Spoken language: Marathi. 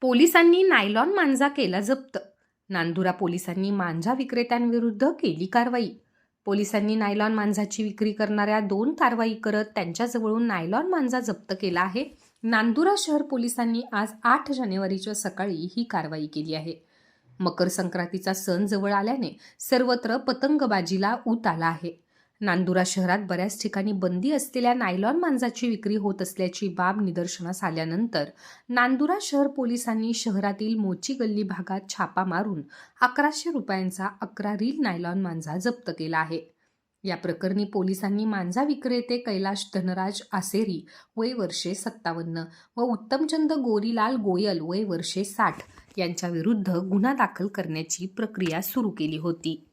पोलिसांनी नायलॉन मांजा केला जप्त. नांदुरा पोलिसांनी मांजा विक्रेत्यांविरुद्ध केली कारवाई. पोलिसांनी नायलॉन मांजाची विक्री करणाऱ्या दोन कारवाई करत त्यांच्याजवळून नायलॉन मांजा जप्त केला आहे. नांदुरा शहर पोलिसांनी आज आठ जानेवारीच्या सकाळी ही कारवाई केली आहे. मकर संक्रांतीचा सण जवळ आल्याने सर्वत्र पतंगबाजीला ऊत आला आहे. नांदुरा शहरात बऱ्याच ठिकाणी बंदी असलेल्या नायलॉन मांजाची विक्री होत असल्याची बाब निदर्शनास आल्यानंतर नांदुरा शहर पोलिसांनी शहरातील मोची गल्ली भागात छापा मारून अकराशे रुपयांचा अकरा रील नायलॉन मांजा जप्त केला आहे. या प्रकरणी पोलिसांनी मांजा विक्रेते कैलाश धनराज आसेरी वय वर्षे सत्तावन्न व उत्तमचंद गोरीलाल गोयल वय वर्षे साठ यांच्या विरुद्ध गुन्हा दाखल करण्याची प्रक्रिया सुरू केली होती.